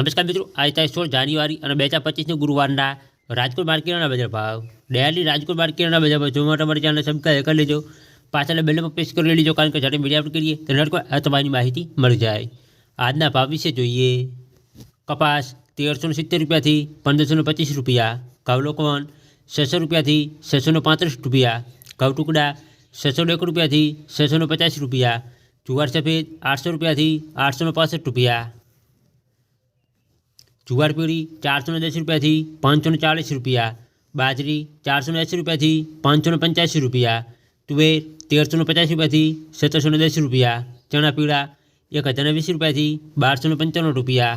નમસ્કાર મિત્રો આ છે 16 જાન્યુઆરી અને 24 25 ને ગુરુવારના રાજકોટ બાર્કેરના બજાર ભાવ દૈલી રાજકોટ બાર્કેરના બજાર પર જો મારો તમાર ચેનલ સબ્સ્ક્રાઇબ કરી લેજો પાછળના બેલ પર પ્રેસ કરી લેજો કારણ કે જાડે મીડિયા અપડેટ કરીએ ત્યારે તમને આતવાની માહિતી મળી જાય આજના ભાવ વિશે જોઈએ કપાસ 1370 રૂપિયા થી 1525 રૂપિયા કવલોકન 600 રૂપિયા થી 635 રૂપિયા કવ ટુકડા 600 રૂપિયા થી 650 રૂપિયા જુવાર સફી 800 રૂપિયા થી 865 રૂપિયા जुगार पीढ़ी चार सौ दस रुपये थी पाँच सौ चालीस रुपया बाजरी चार सौ अस्सी रुपये थी पाँच सौ पंचासी रुपया तुवेर तेरह सौ पचास रुपये थी सत्रह सौ दस रुपया चना पीड़ा एक हज़ार नब्बीस रुपये थी बारह सौ पंचानवे रुपया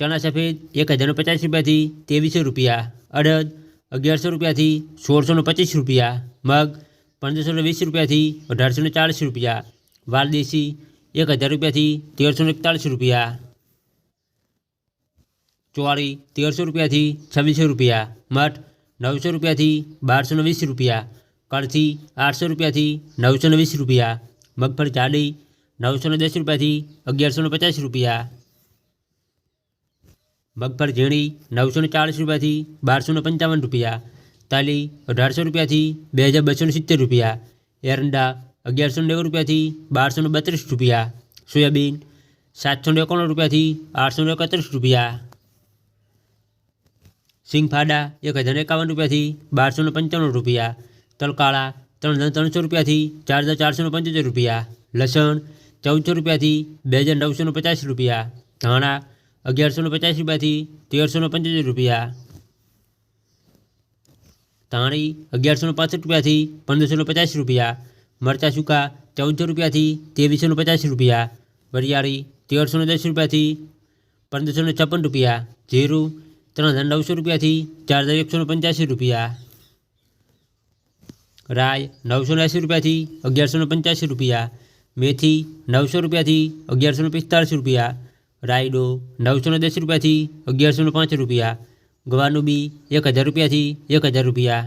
चना सफ़ेद एक हज़ार पचास रुपये थी तेवीस सौ रुपया अड़द अगियार सौ रुपया थी सोलह सौ पच्चीस रुपया मग पंद्रह सौ वीस रुपया थी अठारह सौ चालीस रुपया वालदेसी एक हज़ार रुपया थी तेरह सौ इकतालीस रुपया चौड़ी तेरह सौ रुपया थी छब्बीस सौ रुपया मठ नौ सौ रुपया बार सौ नवीस रुपया कड़छी आठ सौ रुपया नौ सौ नवीस रुपया मगफल चाड़ी नौ सौ दस रुपया थी अग्यारह सौ पचास रुपया मगफल झीणी नौ सौ चालीस रुपया बार सौ पंचावन रुपया ताली अठार सौ रुपया थी बे हज़ार बसौ सित्तेर रुपया एरंडा अगियार सौ नेव रुपया बार सौ बतरीस रुपया सोयाबीन सात सौ एकाणु रुपया आठ सौ एकत्र रुपया સિંગફાડા એક હજાર એકાવન રૂપિયાથી બારસો પંચાણું રૂપિયા તલકાળા ત્રણ હજાર ત્રણસો રૂપિયાથી ચાર હજાર ચારસો પંચોતેર રૂપિયા લસણ ચૌદસો રૂપિયાથી બે હજાર નવસો પચાસ રૂપિયા ધાણા અગિયારસો પચાસ રૂપિયાથી તેરસો પંચોતેર રૂપિયા ધાણી અગિયારસો પાંસઠ રૂપિયાથી પંદરસો પચાસ રૂપિયા મરચાં સૂકા ચૌદસો રૂપિયાથી ત્રેવીસો પચાસ રૂપિયા વરિયાળી તેરસો દસ રૂપિયાથી પંદરસો છપ્પન રૂપિયા જીરું ત્રણ હજાર નવસો રૂપિયાથી ચાર હજાર એકસો પંચ્યાસી રૂપિયા રાય નવસો એંસી રૂપિયાથી અગિયારસો પંચ્યાસી રૂપિયા મેથી નવસો રૂપિયાથી અગિયારસો પિસ્તાળીસ રૂપિયા રાયડો નવસો દસ રૂપિયાથી અગિયારસો પાંચ રૂપિયા ગવાનું બી એક હજાર રૂપિયાથી એક હજાર રૂપિયા